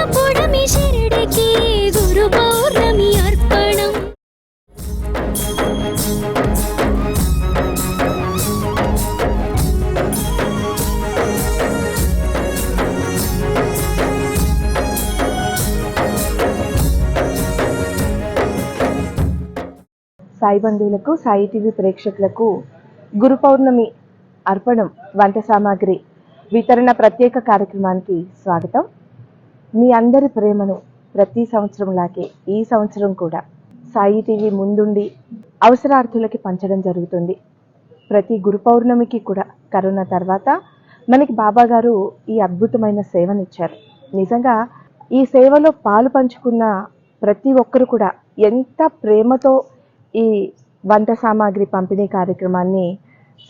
పుణ్యపుడమి శిరడికి గురు పౌర్ణమి అర్పణం. సాయి బంధువులకు సాయి టీవీ ప్రేక్షకులకు గురు పౌర్ణమి అర్పణం వంట సామాగ్రి వితరణ ప్రత్యేక కార్యక్రమానికి స్వాగతం. మీ అందరి ప్రేమను ప్రతి సంవత్సరం లాగే ఈ సంవత్సరం కూడా సాయి టీవీ ముందుండి అవసరార్థులకి పంచడం జరుగుతుంది. ప్రతి గురు పౌర్ణమికి కూడా కరోనా తర్వాత మనకి బాబా గారు ఈ అద్భుతమైన సేవనిచ్చారు. నిజంగా ఈ సేవలో పాలు పంచుకున్న ప్రతి ఒక్కరు కూడా ఎంత ప్రేమతో ఈ వంట సామాగ్రి పంపిణీ కార్యక్రమాన్ని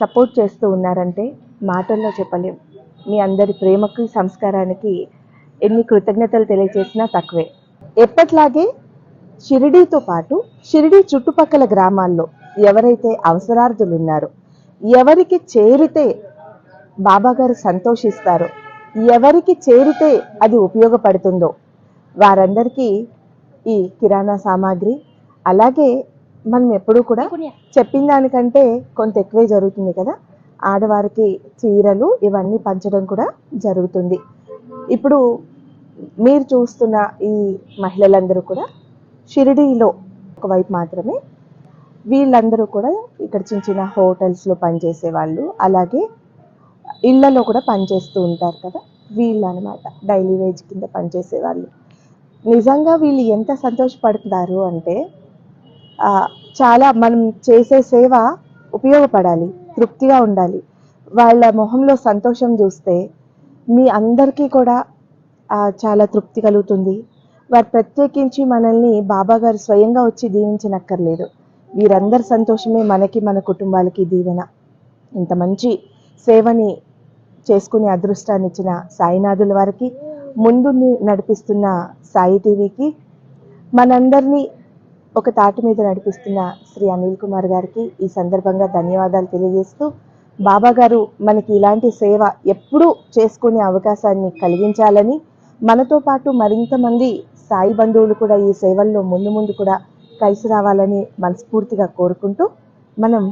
సపోర్ట్ చేస్తూ ఉన్నారంటే మాటల్లో చెప్పలేం. మీ అందరి ప్రేమకి సంస్కారానికి ఎన్ని కృతజ్ఞతలు తెలియజేసినా తక్కువే. ఎప్పట్లాగే షిరిడీతో పాటు షిరిడీ చుట్టుపక్కల గ్రామాల్లో ఎవరైతే అవసరార్థులు ఉన్నారో ఎవరికి చేరితే బాబాగారు సంతోషిస్తారో ఎవరికి చేరితే అది ఉపయోగపడుతుందో వారందరికీ ఈ కిరాణా సామాగ్రి అలాగే మనం ఎప్పుడూ కూడా చెప్పిన దానికంటే కొంత ఎక్కువే జరుగుతుంది కదా. ఆడవారికి చీరలు ఇవన్నీ పంచడం కూడా జరుగుతుంది. ఇప్పుడు మీరు చూస్తున్న ఈ మహిళలందరూ కూడా షిరిడీలో ఒకవైపు మాత్రమే వీళ్ళందరూ కూడా ఇక్కడ చిన్న చిన్న హోటల్స్లో పనిచేసే వాళ్ళు అలాగే ఇళ్ళలో కూడా పనిచేస్తూ ఉంటారు కదా వీళ్ళు అనమాట డైలీ వేజ్ కింద పనిచేసే వాళ్ళు నిజంగా వీళ్ళు ఎంత సంతోషపడుతున్నారు అంటే చాలా మనం చేసే సేవ ఉపయోగపడాలి తృప్తిగా ఉండాలి. వాళ్ళ మొహంలో సంతోషం చూస్తే మీ అందరికీ కూడా చాలా తృప్తి కలుగుతుంది. వారు ప్రత్యేకించి మనల్ని బాబాగారు స్వయంగా వచ్చి దీవించనక్కర్లేదు. వీరందరి సంతోషమే మనకి మన కుటుంబాలకి దీవెన. ఇంత మంచి సేవని చేసుకునే అదృష్టాన్ని ఇచ్చిన సాయినాథుల వారికి ముందు నడిపిస్తున్న సాయి టీవీకి మనందరినీ ఒక తాటి మీద నడిపిస్తున్న శ్రీ అనిల్ కుమార్ గారికి ఈ సందర్భంగా ధన్యవాదాలు తెలియజేస్తూ బాబా గారు మనకి ఇలాంటి సేవ ఎప్పుడూ చేసుకునే అవకాశాన్ని కలిగించాలని మనతో పాటు మరింత మంది సాయి బంధువులు కూడా ఈ సేవల్లో ముందు ముందు కూడా కలిసి రావాలని మనస్ఫూర్తిగా కోరుకుంటూ మనం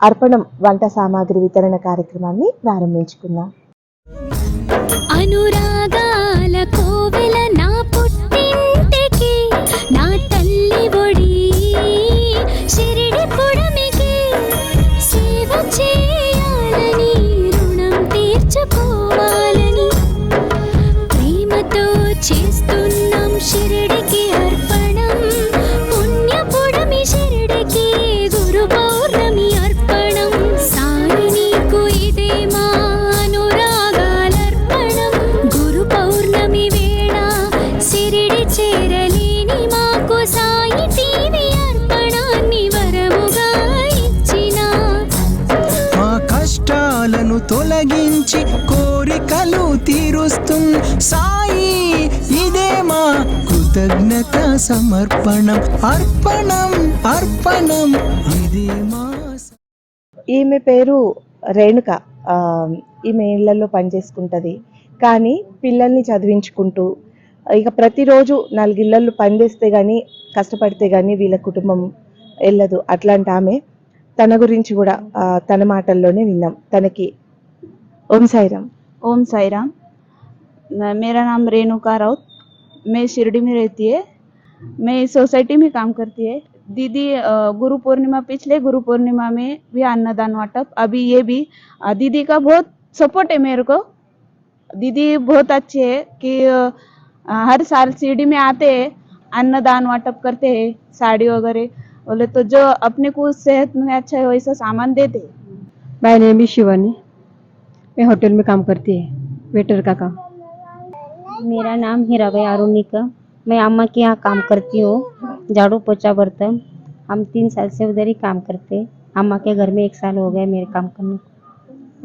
అర్పణం వంట సామాగ్రి వితరణ కార్యక్రమాన్ని ప్రారంభించుకుందాం. అనురాగాల కృతజ్ఞత సమర్పణం. అర్పణం అర్పణం. ఇది ఈమె పేరు రేణుక. ఈమె ఇళ్ళలో పనిచేసుకుంటుంది. కానీ పిల్లల్ని చదివించుకుంటూ ఇక ప్రతిరోజు నాలుగిళ్ళళ్ళు పనిచేస్తే కానీ కష్టపడితే కానీ వీళ్ళ కుటుంబం వెళ్ళదు అట్లాంటి ఆమె తన గురించి కూడా తన మాటల్లోనే విన్నాం. తనకి ఓం సాయిరామ్. ఓం సాయిరామ్. మేరా నామ్ రేణుకా రౌత్ मैं शिरडी में रहती है। मैं सोसाइटी में काम करती है। दीदी गुरु पूर्णिमा पिछले गुरु पूर्णिमा में भी अन्नदान वाटप। अभी ये भी दीदी का बहुत सपोर्ट है मेरे को। दीदी बहुत अच्छे है कि हर साल शिरडी में आते हैं, अन्नदान वाटप करते हैं, साड़ी वगैरह। बोले तो जो अपने को सेहत में अच्छा है, वैसा सामान देते माय नेम शिवानी मैं होटल में काम करती है, वेटर का काम। मेरा नाम हीरा हीराबाई अरुणिका मैं अम्मा के यहाँ काम करती हूँ, झाड़ू पोछा बर्तन। हम तीन साल से उधर ही काम करते। अम्मा के घर में एक साल हो गया मेरे काम करने।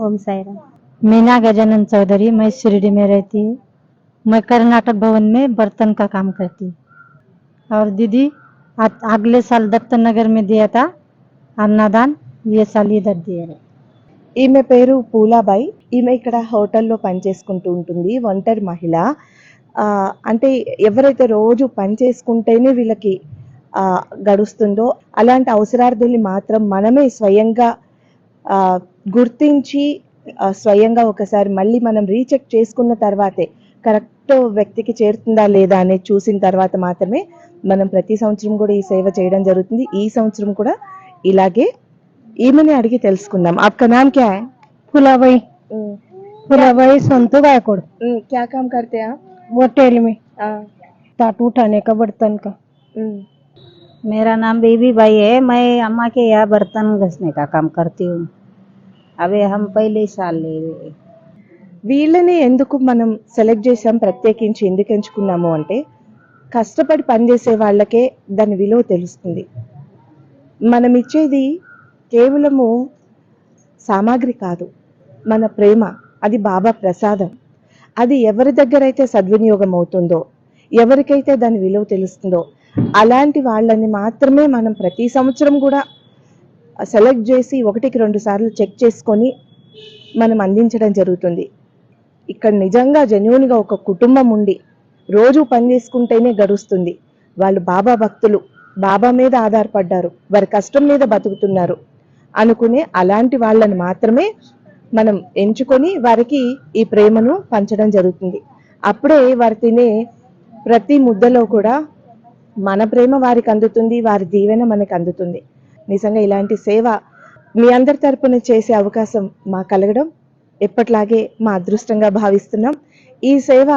ओम साईराम। मीना गजानन चौधरी, मैं शिरडी में रहती हूँ। मैं कर्नाटक भवन में बर्तन का काम करती और दीदी अगले साल दत्त नगर में दिया था अन्नादान, ये साल इधर दिया है। ఈమె పేరు పూలాబాయి. ఈమె ఇక్కడ హోటల్లో పనిచేసుకుంటూ ఉంటుంది ఒంటరి మహిళ. అంటే ఎవరైతే రోజు పని చేసుకుంటేనే వీళ్ళకి గడుస్తుందో అలాంటి అవసరార్థుల్ని మాత్రం మనమే స్వయంగా గుర్తించి స్వయంగా ఒకసారి మళ్ళీ మనం రీచెక్ చేసుకున్న తర్వాతే కరెక్ట్ వ్యక్తికి చేరుతుందా లేదా అనేది చూసిన తర్వాత మాత్రమే మనం ప్రతి సంవత్సరం కూడా ఈ సేవ చేయడం జరుగుతుంది. ఈ సంవత్సరం కూడా ఇలాగే ఈమెని అడిగి తెలుసుకుందాం आपका नाम क्या है फुलाबाई फुलाबाई संतू गायकोड हम्म, क्या काम करते हैं आप होटल में हाँ, ताट उठाने का बर्तन का हम्म, मेरा नाम बेबी बाई है मैं अम्मा के यहाँ बर्तन घसने का काम करती हूँ अभी हम पहले साल ले रहे వీళ్ళని ఎందుకు మనం సెలెక్ట్ చేసాం ప్రత్యేకించి ఎందుకు ఎంచుకున్నాము అంటే కష్టపడి పనిచేసే వాళ్ళకే దాని విలువ తెలుస్తుంది మనం ఇచ్చేది కేవలము సామాగ్రి కాదు మన ప్రేమ అది బాబా ప్రసాదం. అది ఎవరి దగ్గర అయితే సద్వినియోగం అవుతుందో ఎవరికైతే దాని విలువ తెలుస్తుందో అలాంటి వాళ్ళని మాత్రమే మనం ప్రతి సంవత్సరం కూడా సెలెక్ట్ చేసి ఒకటికి రెండు సార్లు చెక్ చేసుకొని మనం అందించడం జరుగుతుంది. ఇక్కడ నిజంగా జెన్యున్గా ఒక కుటుంబం ఉండి రోజు పని చేసుకుంటేనే గడుస్తుంది. వాళ్ళు బాబా భక్తులు బాబా మీద ఆధారపడ్డారు వారి కష్టం మీద బతుకుతున్నారు. అనుకునే అలాంటి వాళ్ళని మాత్రమే మనం ఎంచుకొని వారికి ఈ ప్రేమను పంచడం జరుగుతుంది. అప్పుడే వారు తినే ప్రతి ముద్దలో కూడా మన ప్రేమ వారికి అందుతుంది వారి దీవెన మనకు అందుతుంది. నిజంగా ఇలాంటి సేవ మీ అందరి తరపున చేసే అవకాశం మా కలగడం ఎప్పట్లాగే మా అదృష్టంగా భావిస్తున్నాం. ఈ సేవ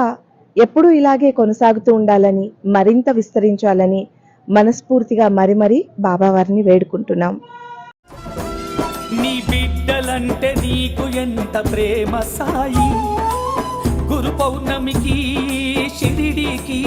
ఎప్పుడూ ఇలాగే కొనసాగుతూ ఉండాలని మరింత విస్తరించాలని మనస్ఫూర్తిగా మరి మరి బాబావారిని వేడుకుంటున్నాం. బిడ్డలంటే నీకు ఎంత ప్రేమ సాయి? గురు పౌర్ణమికి షిరిడికి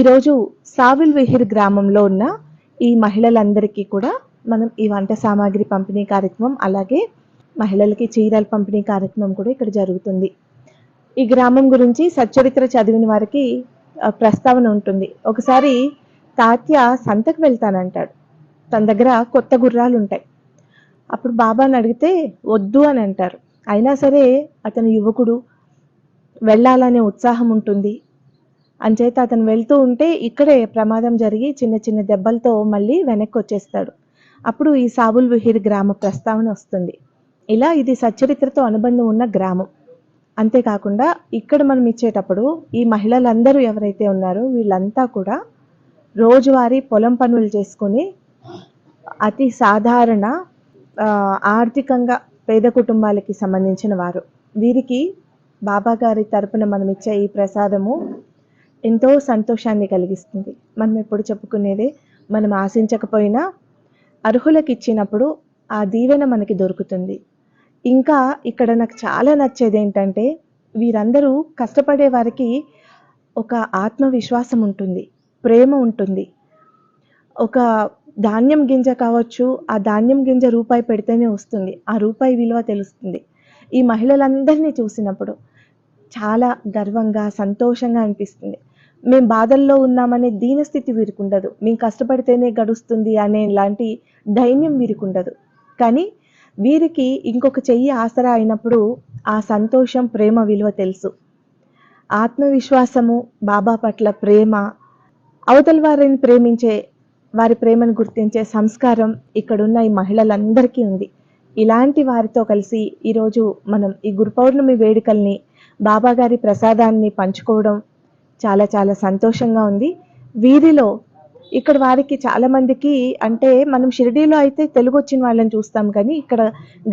ఈరోజు సావిల్ విహిర్ గ్రామంలో ఉన్న ఈ మహిళలందరికీ కూడా మనం ఈ వంట సామాగ్రి పంపిణీ కార్యక్రమం అలాగే మహిళలకి చీరల పంపిణీ కార్యక్రమం కూడా ఇక్కడ జరుగుతుంది. ఈ గ్రామం గురించి సచ్చరిత్ర చదివిన వారికి ప్రస్తావన ఉంటుంది. ఒకసారి తాత్య సంతకు వెళ్తానంటాడు. తన దగ్గర కొత్త గుర్రాలు ఉంటాయి. అప్పుడు బాబాని అడిగితే వద్దు అని అంటారు. అయినా సరే అతను యువకుడు వెళ్ళాలనే ఉత్సాహం ఉంటుంది. అంచేత అతను వెళ్తూ ఉంటే ఇక్కడే ప్రమాదం జరిగి చిన్న చిన్న దెబ్బలతో మళ్ళీ వెనక్కి వచ్చేస్తాడు అప్పుడు ఈ సాబుల్ విహిర్ గ్రామ ప్రస్తావన వస్తుంది. ఇలా ఇది సచ్చరిత్రతో అనుబంధం ఉన్న గ్రామం. అంతేకాకుండా ఇక్కడ మనం ఇచ్చేటప్పుడు ఈ మహిళలందరూ ఎవరైతే ఉన్నారో వీళ్ళంతా కూడా రోజువారీ పొలం పనులు చేసుకొని అతి సాధారణ ఆర్థికంగా పేద కుటుంబాలకి సంబంధించిన వారు. వీరికి బాబా గారి తరపున మనం ఇచ్చే ఈ ప్రసాదము ఎంతో సంతోషాన్ని కలిగిస్తుంది. మనం ఎప్పుడు చెప్పుకునేదే మనం ఆశించకపోయినా అర్హులకు ఇచ్చినప్పుడు ఆ దీవెన మనకి దొరుకుతుంది. ఇంకా ఇక్కడ నాకు చాలా నచ్చేది ఏంటంటే వీరందరూ కష్టపడే వారికి ఒక ఆత్మవిశ్వాసం ఉంటుంది. ప్రేమ ఉంటుంది. ఒక ధాన్యం గింజ కావచ్చు ఆ ధాన్యం గింజ రూపాయి పెడితేనే వస్తుంది. ఆ రూపాయి విలువ తెలుస్తుంది. ఈ మహిళలందరినీ చూసినప్పుడు చాలా గర్వంగా సంతోషంగా అనిపిస్తుంది. మేము బాధల్లో ఉన్నామనే దీనస్థితి వీరికి ఉండదు మేము కష్టపడితేనే గడుస్తుంది అనే లాంటి ధైర్యం వీరికుండదు. కానీ వీరికి ఇంకొక చెయ్యి ఆసరా అయినప్పుడు ఆ సంతోషం ప్రేమ విలువ తెలుసు. ఆత్మవిశ్వాసము బాబా పట్ల ప్రేమ అవతల వారిని ప్రేమించే వారి ప్రేమను గుర్తించే సంస్కారం ఇక్కడున్న ఈ మహిళలందరికీ ఉంది. ఇలాంటి వారితో కలిసి ఈరోజు మనం ఈ గురు పౌర్ణమి వేడుకల్ని బాబా గారి ప్రసాదాన్ని పంచుకోవడం చాలా చాలా సంతోషంగా ఉంది. వీరిలో ఇక్కడ వారికి చాలామందికి అంటే మనం షిరిడీలో అయితే తెలుగు వచ్చిన వాళ్ళని చూస్తాం కానీ ఇక్కడ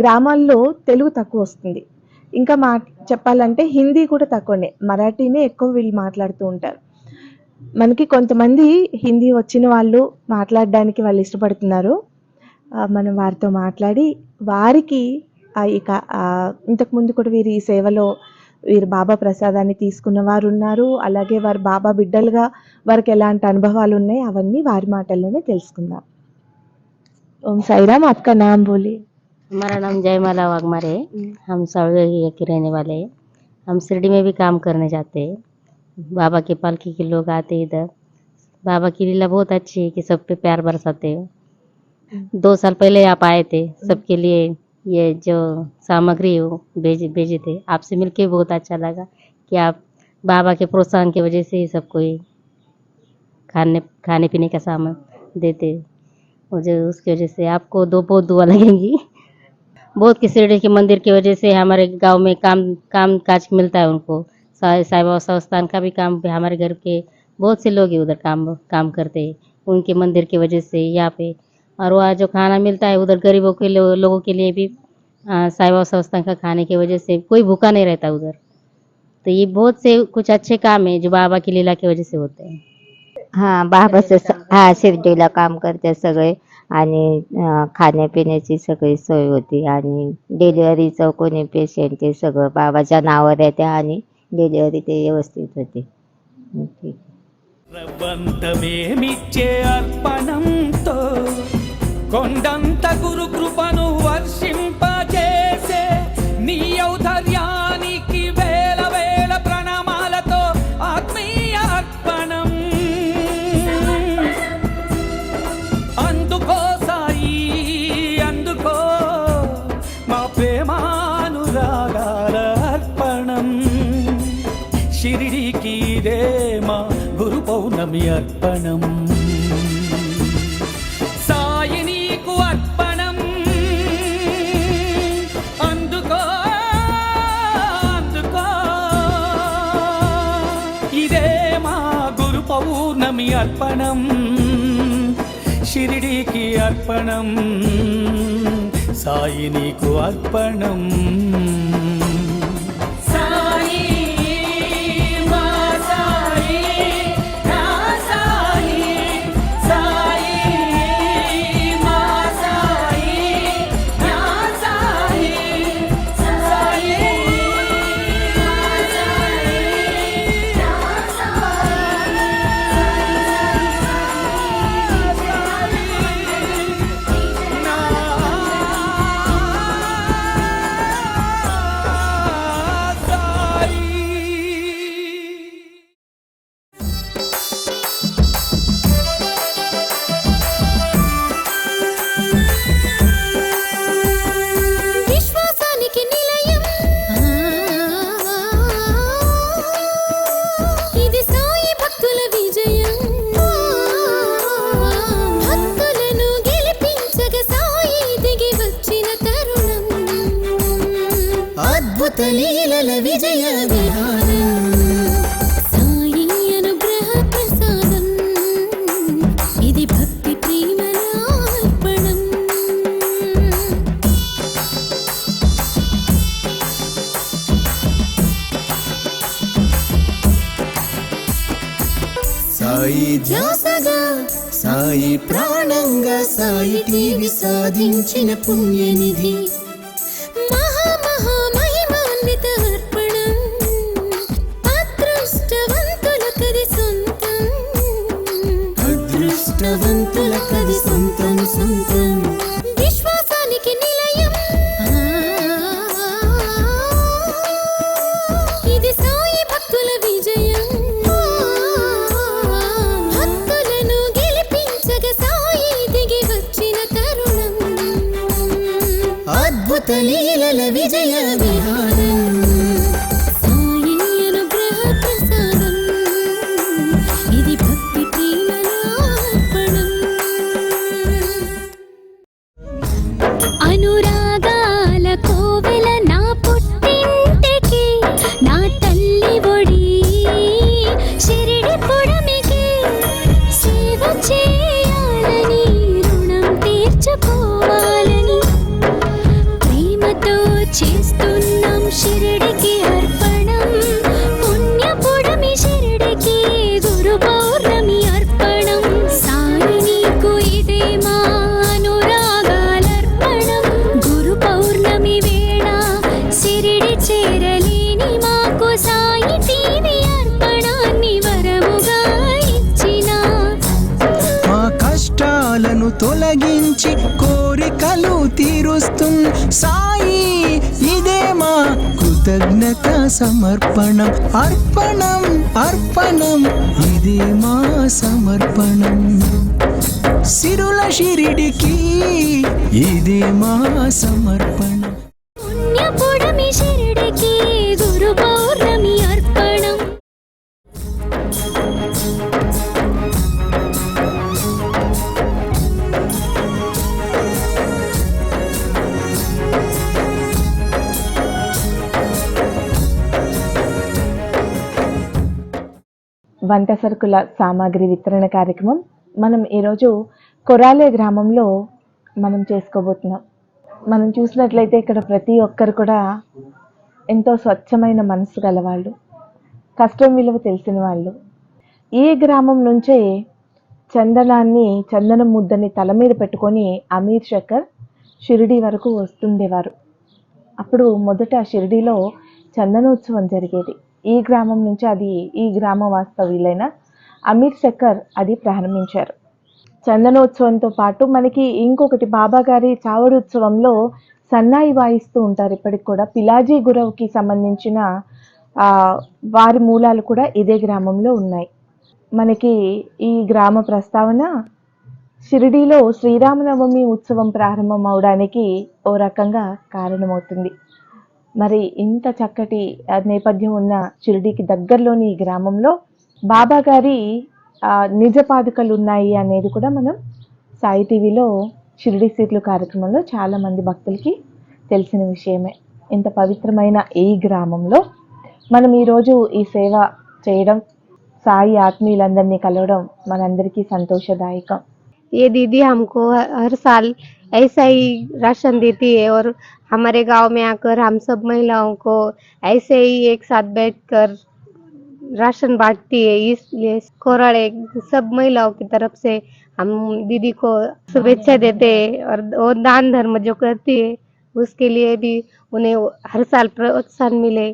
గ్రామాల్లో తెలుగు తక్కువ వస్తుంది. ఇంకా మా చెప్పాలంటే హిందీ కూడా తక్కువనే. మరాఠీనే ఎక్కువ వీళ్ళు మాట్లాడుతూ ఉంటారు. మనకి కొంతమంది హిందీ వచ్చిన వాళ్ళు మాట్లాడడానికి వాళ్ళు ఇష్టపడుతున్నారు. మనం వారితో మాట్లాడి వారికి ఇక ఇంతకు ముందు కూడా వీరి ఈ సేవలో వీరు బాబా ప్రసాదాన్ని తీసుకున్న వారు ఉన్నారు అలాగే వారు బాబా బిడ్డలుగా వారికి ఎలాంటి అనుభవాలు ఉన్నాయి అవన్నీ వారి మాటల్లోనే తెలుసుకుందాం ఓం సాయిరామ్ आपका नाम बोलिए हमारा नाम जयमाला वाघमारे है हम सावरिया के रहने वाले हैं हम शिरडी में भी काम करने जाते हैं बाबा के पालकी के लोग आते हैं इधर बाबा की लीला बहुत अच्छी है कि सब पे प्यार बरसाते हो दो साल पहले आप आए थे सबके लिए ये जो सामग्री हो भेजे भेजे थे, आपसे मिलके बहुत अच्छा लगा कि आप बाबा के प्रोत्साहन की वजह से ही सबको ये खाने खाने पीने का सामान देते मुझे उसकी वजह से आपको दो, बहुत दुआ लगेंगी। बहुत के शिरडी के मंदिर की वजह से हमारे गाँव में काम काम काज मिलता है उनको। साई बाबा संस्थान का भी काम, हमारे घर के बहुत से लोग उधर काम काम करते हैं। उनके मंदिर की वजह से यहाँ पे और वहाँ जो खाना मिलता है उधर गरीबों के लो, लोगों के लिए भी साई बाबा का खाने की वजह से कोई भूखा नहीं रहता उधर। तो ये बहुत से कुछ अच्छे काम है जो बाबा की लीला की वजह से होते हैं। हां बाबाचं हां शिर्डीला काम करते सगळे आणि खाण्यापिण्याची सगळी सोय होती आणि डिलिव्हरीचं कोणी पेशंट ते सगळं बाबाच्या नावावर येते आणि डिलिव्हरी ते व्यवस्थित होते. ठीक కొండంత గురు కృపను వర్షింపజేసే నీ ఔధర్యానికి వేల వేల ప్రణామాలతో ఆత్మీయ అర్పణం. అందుకో సాయి అందుకో మా ప్రేమానురాగాల అర్పణం. షిరిడికి ఇదే మా గురు పౌర్ణమి అర్పణం. అర్పణం షిరిడీకి అర్పణం సాయి నీకు అర్పణం. పుణ్యనిధి. തനിയിലല വിജയ വിഹാര కృతజ్ఞత సమర్పణం అర్పణం అర్పణం ఇదే మా సమర్పణం సిరుల షిరిడికి ఇదే మా సమర్పణం పుణ్యపుడమి షిరిడికి గురు వంట సరుకుల సామాగ్రి వితరణ కార్యక్రమం మనం ఈరోజు కొరాలే గ్రామంలో మనం చేసుకోబోతున్నాం. మనం చూసినట్లయితే ఇక్కడ ప్రతి ఒక్కరు కూడా ఎంతో స్వచ్ఛమైన మనసు గలవాళ్ళు కష్టం విలువ తెలిసిన వాళ్ళు. ఈ గ్రామం నుంచే చందనాన్ని చందనం ముద్దని తల మీద పెట్టుకొని అమీర్ శక్కర్ షిరిడి వరకు వస్తుండేవారు. అప్పుడు మొదట షిరిడీలో చందనోత్సవం జరిగేది. ఈ గ్రామం నుంచి అది ఈ గ్రామ వాస్తవ్యులైన అమీర్ శక్కర్ అది ప్రారంభించారు. చందనోత్సవంతో పాటు మనకి ఇంకొకటి బాబా గారి చావడుత్సవంలో సన్నాయి వాయిస్తూ ఉంటారు. ఇప్పటికి కూడా పిలాజీ గురవ్కి సంబంధించిన వారి మూలాలు కూడా ఇదే గ్రామంలో ఉన్నాయి. మనకి ఈ గ్రామ ప్రస్తావన షిరిడీలో శ్రీరామనవమి ఉత్సవం ప్రారంభం అవడానికి ఓ రకంగా కారణమవుతుంది. మరి ఇంత చక్కటి ఆ, నేపథ్యం ఉన్న షిరిడీకి దగ్గరలోని ఈ గ్రామంలో బాబా గారి ఆ, నిజ పాదుకలు ఉన్నాయి అనేది కూడా మనం సాయి టీవీలో షిరిడి సీట్లు కార్యక్రమంలో చాలా మంది భక్తులకి తెలిసిన విషయమే ఇంత పవిత్రమైన ఈ గ్రామంలో మనం ఈరోజు ఈ సేవ చేయడం సాయి ఆత్మీయులందరినీ కలవడం మనందరికీ సంతోషదాయకం ये दीदी हमको हर साल ऐसा ही राशन देती है और हमारे गांव में आकर हम सब महिलाओं को ऐसे ही एक साथ बैठकर राशन बांटती है। इसलिए कोराड़े सब महिलाओं की तरफ से हम दीदी को शुभेच्छा देते हैं और वो दान धर्म जो करती है उसके लिए भी उन्हें हर साल प्रोत्साहन मिले।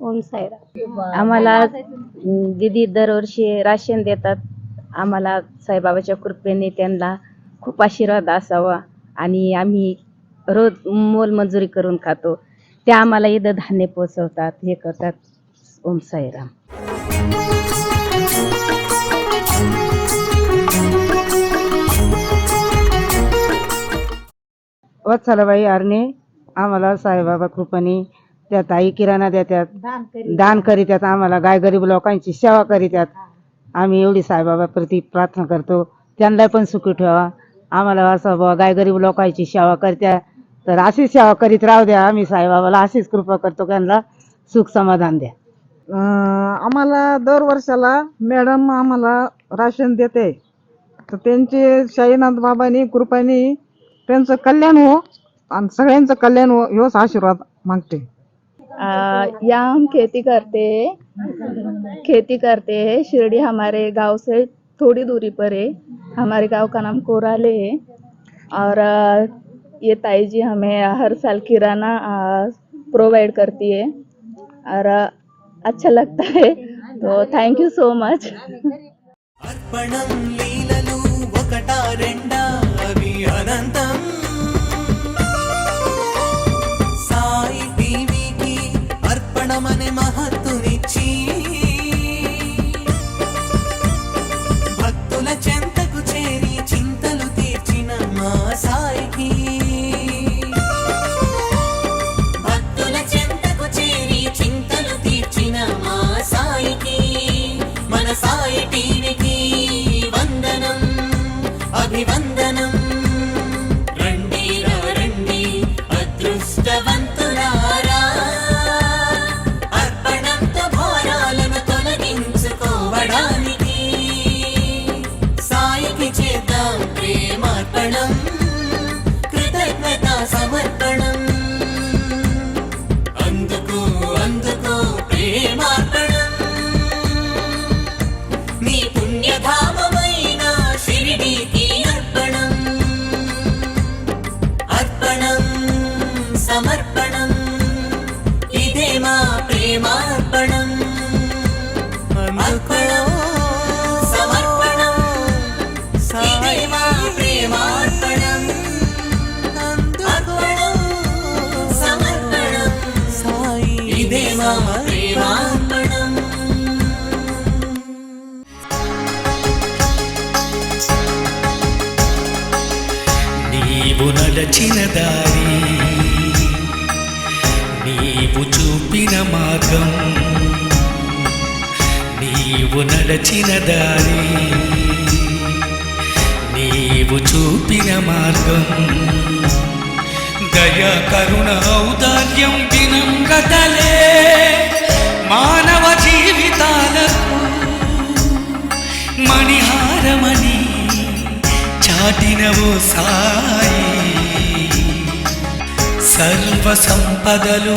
ओम साईराम। आम्हाला दीदी दरवर्षी राशन देतात. आम्हाला साईबाबाच्या कृपेने त्यांना खूप आशीर्वाद असावा आणि आम्ही रोज मोलमजुरी करून खातो. त्या आम्हाला इथं धान्य पोचवतात हे करतात ओम साईराम. वत्सलाबाई आरणे. आम्हाला साईबाबा कृपाने त्या ताई किराणा देतात दान करीतात आम्हाला गाय गरीब लोकांची सेवा करीतात. आम्ही एवढी साईबाबाप्रती प्रार्थना करतो. त्यांना पण सुखी ठेवा. आम्हाला असं बुवा गाय गरीब लोकांची सेवा करत्या. तर अशीच सेवा करीत राहू द्या आम्ही साईबाबाला अशीच कृपा करतो त्यांना सुख समाधान द्या. आम्हाला दर वर्षाला मॅडम आम्हाला राशन देते. तर त्यांचे शाईनाथ बाबांनी कृपाने त्यांचं कल्याण हो आणि सगळ्यांचं कल्याण हो ह्योच आशीर्वाद मागते. यहाँ हम खेती करते. खेती करते. हैं शिरडी हमारे गांव से थोड़ी दूरी पर है। हमारे गांव का नाम कोराले है। और ये ताई जी हमें हर साल किराना प्रोवाइड करती है। और अच्छा लगता है। तो थैंक यू सो मच చేద్దాం ప్రేమార్పణం. నడచిన దారి. నీవు చూపిన మార్గం నీవు నడచిన దారి. నీవు చూపిన మార్గం దయా కరుణ ఔదార్యం వినమ్రతలే మానవ జీవితాలకు. మణిహారమని చాటినవో సాయి. సర్వ సంపదలు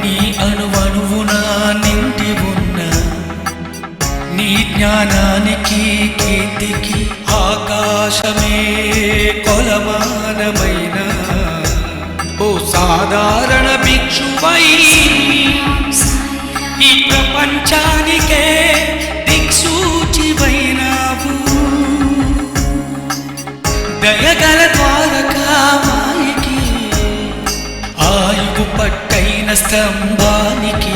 నీ అణువణువునా నిండి ఉన్న నీ జ్ఞానానికి కీర్తికి ఆకాశమే కొలమానమైన. ఓ సాధారణ భిక్షువై ఈ ప్రపంచానికే దిక్సూచివైనావు. దయగల స్తంభానికి